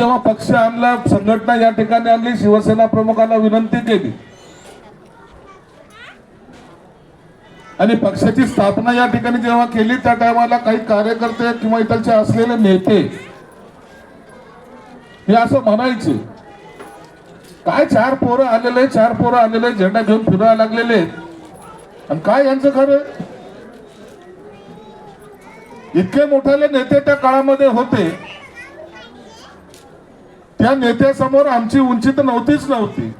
जेव्हा पक्ष आणला संघटना या ठिकाणी आणली शिवसेना प्रमुखांना विनंती केली. आणि पक्षाची स्थापना या ठिकाणी जेव्हा केली त्या टायमाला काही कार्यकर्ते किंवा इतरचे असलेले नेते हे असं म्हणायचे काय चार पोरं आलेले चार पोरं आलेले झेंडा घेऊन फिरायला लागलेले आणि काय यांचं खरं इतके मोठाले नेते त्या काळामध्ये होते. त्या नेत्यासमोर आमची उंची तर नव्हतीच नव्हती.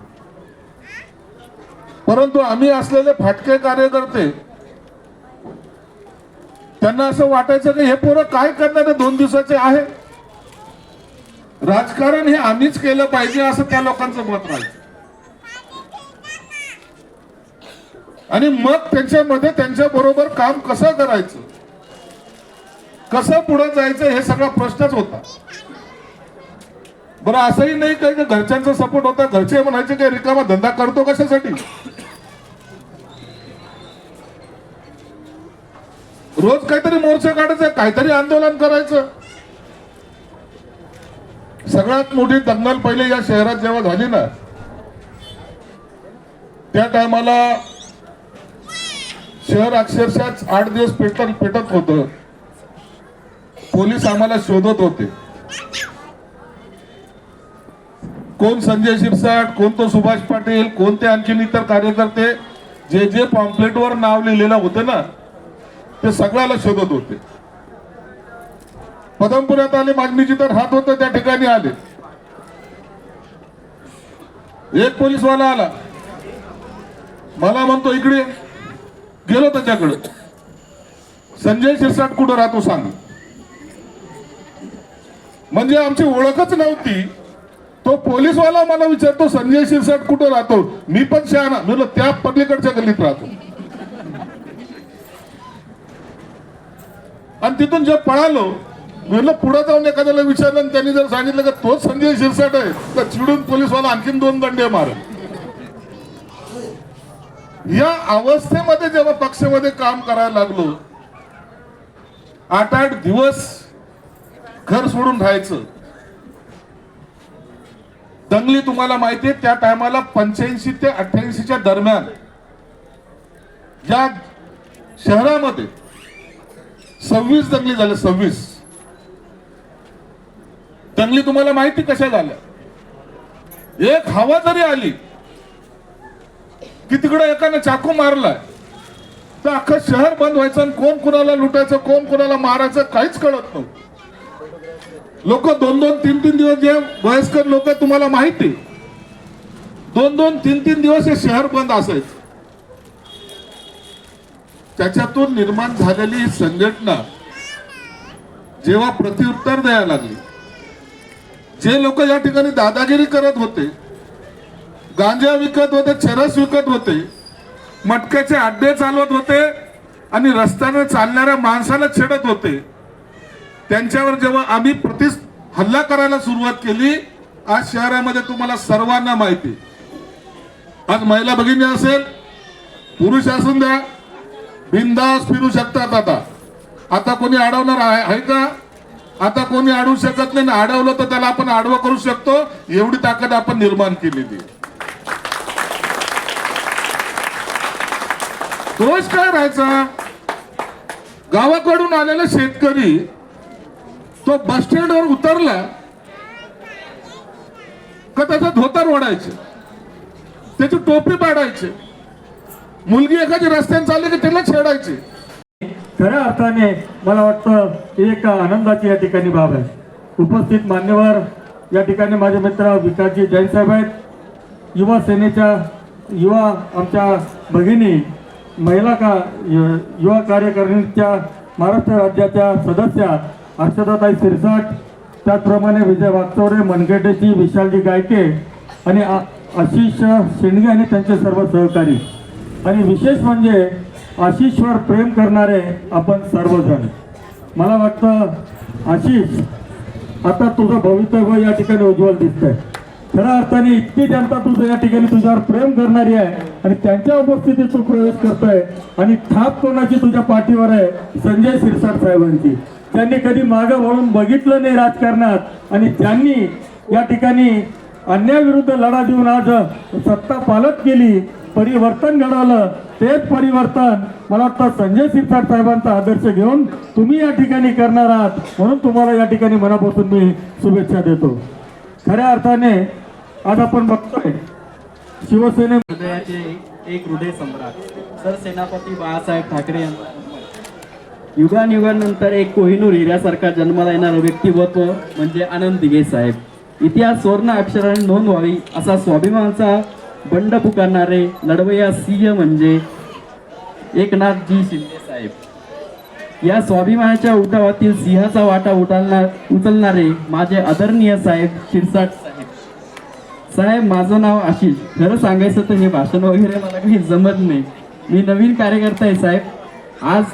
परंतु आम्ही असलेले फाटके कार्यकर्ते त्यांना असं वाटायचं की हे पोरं काय करणार दोन दिवसाचे आहे. राजकारण हे आम्हीच केलं पाहिजे असं त्या लोकांचं मत राहील आणि मग त्यांच्यामध्ये त्यांच्या बरोबर काम कसं करायचं? कसं पुढे जायचं हे सगळा प्रश्नच होता. बरं असंही नाही काही का घरच्यांचा सपोर्ट होता? घरचे म्हणायचे की रिकामा धंदा करतो कशासाठी? रोज काहीतरी मोर्चा काढायचं काहीतरी आंदोलन करायचं. सगळ्यात मोठी दंगल पहिले या शहरात जेव्हा झाली ना त्या टायमाला शहर अक्षरशः आठ दिवस पेटत पेटत होत. पोलीस आम्हाला शोधत होते. कोण संजय शिरसाट कोण तो सुभाष पाटील कोणते आणखीन इतर कार्यकर्ते जे जे पॉम्पलेटवर नाव लिहिलेलं होतं ना ते सगळ्याला शोधत होते. पदमपुरात आले मागणीची तर हात होतं त्या ठिकाणी आले. एक पोलीसवाला आला. मला म्हणतो इकडे गेलो त्याच्याकडे. संजय शिरसाट कुठं राहतो सांग. म्हणजे आमची ओळखच नव्हती. तो पोलीसवाला मला विचारतो संजय शिरसाट कुठं राहतो? मी पण शहाणा. मी म्हणलं, त्या पलीकडच्या गल्लीत राहतो. आणि तिथून जे पळालो म्हणलं पुढे जाऊन एखाद्याला विचारलं आणि त्यांनी जर सांगितलं का तोच संजय शिरसाट आहे तर चिडून पोलीसवाला आणखीन दोन दंडे मार या अवस्थेमध्ये जेव्हा पक्षामध्ये काम करायला लागलो आठ आठ दिवस घर सोडून राहायचं. दंगली तुम्हाला माहिती आहे त्या टायमाला पंच्याऐंशी ते अठ्ठ्याऐंशीच्या दरम्यान या शहरामध्ये सव्वीस दंगली झाल्या सव्वीस. दंगली तुम्हाला माहिती कशा झाल्या? एक हवा जरी आली की तिकडे एकाने चाकू मारलाय तर अख्खं शहर बंद व्हायचं आणि कोण कुणाला लुटायचं कोण कुणाला मारायचं काहीच कळत नव्हतं. लोक दोन दोन तीन तीन दिवस जे वयस्कर लोक तुम्हाला माहिती दोन दोन तीन तीन दिवस हे शहर बंद असायचं. त्याच्यातून निर्माण झालेली ही संघटना जेव्हा प्रत्युत्तर द्यायला लागली जे लोक या ठिकाणी दादागिरी करत होते गांजा विकत होते चरस विकत होते मटक्याचे अड्डे चालवत होते आणि रस्त्याने चालणाऱ्या माणसाला छेडत होते त्यांच्यावर जेव्हा आम्ही प्रति हल्ला करायला सुरुवात केली आज शहरामध्ये तुम्हाला सर्वांना माहिती आज महिला भगिनी असेल पुरुष असून द्या बिंदास फिरू शकतात आता. आता कोणी अडवणार आहे का? आता कोणी अडवू शकत नाही ना अडवलं तर त्याला आपण आडवं करू शकतो. एवढी ताकद आपण निर्माण केलेली आहे. दोष काय राहायचा? गावाकडून आलेला शेतकरी तो बस स्टँडवर उतरला का त्याचा धोतर ओढायचे? त्याची टोपी पाडायचे. मुलगी एखादी रस्त्याने चालली की त्याला छेडायची. खऱ्या अर्थाने मला वाटतं एक आनंदाची या ठिकाणी बाब आहे. उपस्थित मान्यवर या ठिकाणी माझे मित्र विकासजी जैन साहेब आहेत. युवा सेनेच्या युवा आमच्या भगिनी महिला का युवा कार्यकारिणीच्या महाराष्ट्र राज्याच्या सदस्या हर्षदाताई सिरसाट त्याचप्रमाणे विजय वागचौरे मनगेटेची विशालजी गायके आणि आ- आशिष शेंडगे आणि त्यांचे सर्व सहकारी. आणि विशेष म्हणजे आशिषवर प्रेम करणारे आपण सर्वजण. मला वाटतं आशिष आता तुझं भवितव्य या ठिकाणी उज्ज्वल दिसतंय. खऱ्या अर्थाने इतकी जनता तुझं या ठिकाणी तुझ्यावर प्रेम करणारी आहे आणि त्यांच्या उपस्थितीत तू प्रवेश करतोय आणि थाप कोणाची तुझ्या पाठीवर आहे संजय शिरसाट साहेबांची. त्यांनी कधी मागं वळून बघितलं नाही राजकारणात आणि त्यांनी या ठिकाणी अन्यायाविरुद्ध लढा देऊन आज सत्ता पालट केली परिवर्तन घडवलं तेच परिवर्तन मला वाटतं संजय सिरसाट साहेबांचा आदर्श घेऊन तुम्ही या ठिकाणी करणार आहात म्हणून तुम्हाला या ठिकाणी मनापासून मी शुभेच्छा देतो. खऱ्या अर्थाने आज आपण बघतोय शिवसेने हृदयाचे एक हृदय सम्राट सरसेनापती बाळासाहेब ठाकरे यांचा युगानयुगानंतर एक कोहिनूर हिऱ्यासारखा जन्माला येणारं व्यक्तिमत्व म्हणजे आनंद दिघे साहेब. इतिहास सुवर्ण अक्षराने नोंद व्हावी असा स्वाभिमानाचा बंड पुकारणारे लढवय्या सिंह म्हणजे एकनाथजी शिंदे साहेब. या स्वाभिमानाच्या उठावातील सिंहाचा वाटा उचलणार उचलणारे माझे आदरणीय साहेब शिरसाट साहेब साहेब माझं नाव आशिष. खरं सांगायचं तर हे भाषण वगैरे मला काही जमत नाही. मी नवीन कार्यकर्ता आहे साहेब. आज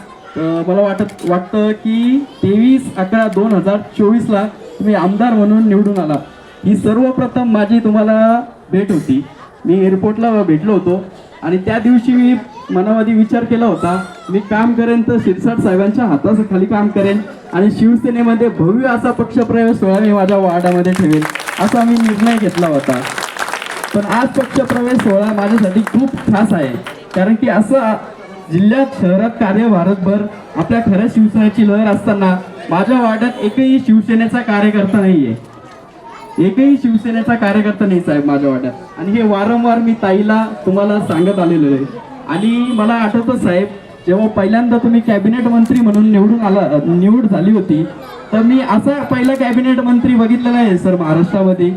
मला वाटत वाटतं की तेवीस अकरा दोन हजार चोवीसला तुम्ही आमदार म्हणून निवडून आला. ही सर्वप्रथम माझी तुम्हाला भेट होती. मी एअरपोर्टला भेटलो होतो. आणि त्या दिवशी मी मनामध्ये विचार केला होता मी काम करेन तर शिरसाट साहेबांच्या हाताखाली काम करेन आणि शिवसेनेमध्ये भव्य असा पक्षप्रवेश सोहळा मी माझ्या वार्डामध्ये ठेवेल असा मी निर्णय घेतला होता. पण आज पक्षप्रवेश सोहळा माझ्यासाठी खूप खास आहे. कारण की असं जिल्ह्यात शहरात कार्य भारतभर आपल्या खऱ्या शिवसेनेची लहर असताना माझ्या वार्डात एकही शिवसेनेचा कार्यकर्ता नाही आहे एकही शिवसेनेचा कार्यकर्ता नाही साहेब माझ्या वाट्यात आणि हे वारंवार मी ताईला तुम्हाला सांगत आलेलो आहे. आणि मला आठवतं साहेब जेव्हा पहिल्यांदा तुम्ही कॅबिनेट मंत्री म्हणून निवडून आला निवड झाली होती तर मी असा पहिला कॅबिनेट मंत्री बघितलेला आहे सर महाराष्ट्रामध्ये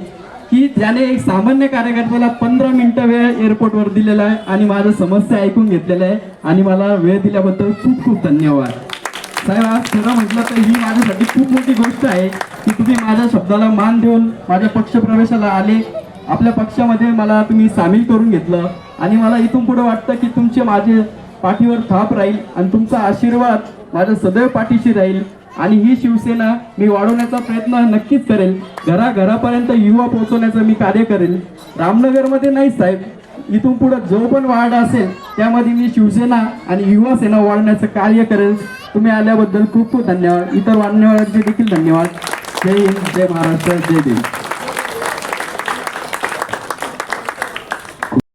की ज्याने एक सामान्य कार्यकर्त्याला पंधरा मिनिटं वेळ एअरपोर्टवर दिलेला आहे आणि माझ्या समस्या ऐकून घेतलेल्या आहे आणि मला वेळ दिल्याबद्दल खूप खूप धन्यवाद. साहेब आज खरं म्हटलं तर ही माझ्यासाठी खूप मोठी गोष्ट आहे की तुम्ही माझ्या शब्दाला मान देऊन माझ्या पक्षप्रवेशाला आले. आपल्या पक्षामध्ये मला तुम्ही सामील करून घेतलं आणि मला इथून पुढे वाटतं की तुमचे माझे पाठीवर थाप राहील आणि तुमचा आशीर्वाद माझ्या सदैव पाठीशी राहील आणि ही शिवसेना मी वाढवण्याचा प्रयत्न नक्कीच करेल. घराघरापर्यंत युवा पोहोचवण्याचं मी कार्य करेल. रामनगरमध्ये नाही साहेब. इथून पुढं जो पण वाढ असेल त्यामध्ये मी शिवसेना आणि युवा सेना वाढवण्याचं कार्य करेल. तुम्ही आल्याबद्दल खूप खूप धन्यवाद. इतर मान्यवरांचे देखील धन्यवाद. जय हिंद जय महाराष्ट्र जय देव.